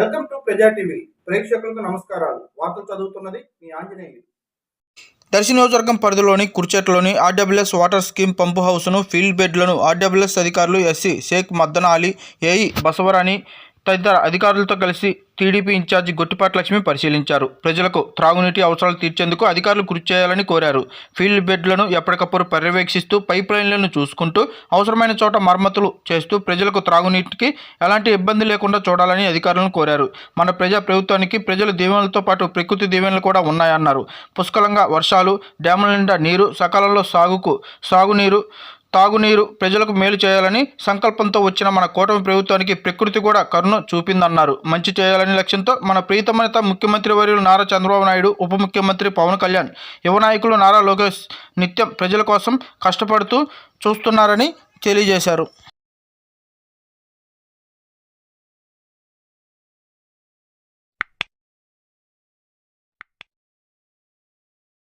Welcome to ప్రజా TV. ప్రేక్షకులకు నమస్కారాలు. వార్తలు చదువుతున్నది మీ ఆంజనేయులు. దర్శి నియోజకవర్గం పరిధిలోని కుర్చేట్లోని ఆర్డబ్ల్యూఎస్ వాటర్ స్కీమ్ పంపు హౌస్ను ఫీల్డ్ బెడ్లను ఆర్డబ్ల్యూఎస్ అధికారులు ఎస్సీ షేక్ మద్దన అలీ ఏఈ బసవరాణి తదితర అధికారులతో కలిసి టీడీపీ ఇన్ఛార్జి గొట్టిపాటి లక్ష్మి పరిశీలించారు. ప్రజలకు త్రాగునీటి అవసరాలు తీర్చేందుకు అధికారులు కృషి చేయాలని కోరారు. ఫీల్డ్ బెడ్లను ఎప్పటికప్పుడు పర్యవేక్షిస్తూ పైప్ లైన్లను చూసుకుంటూ అవసరమైన చోట మరమ్మతులు చేస్తూ ప్రజలకు త్రాగునీటికి ఎలాంటి ఇబ్బంది లేకుండా చూడాలని అధికారులను కోరారు. మన ప్రజా ప్రభుత్వానికి ప్రజల దీవెనలతో పాటు ప్రకృతి దీవెనలు కూడా ఉన్నాయన్నారు. పుష్కలంగా వర్షాలు డ్యాముల నిండా నీరు సకాలంలో సాగుకు సాగునీరు తాగునీరు ప్రజలకు మేలు చేయాలని సంకల్పంతో వచ్చిన మన కూటమి ప్రభుత్వానికి ప్రకృతి కూడా కరుణ చూపిందన్నారు. మంచి చేయాలని లక్ష్యంతో మన ప్రీతమనేత ముఖ్యమంత్రి వర్యులు నారా చంద్రబాబు నాయుడు ఉప ముఖ్యమంత్రి పవన్ కళ్యాణ్ యువ నాయకులు నారా లోకేష్ నిత్యం ప్రజల కోసం కష్టపడుతూ చూస్తున్నారని తెలియజేశారు.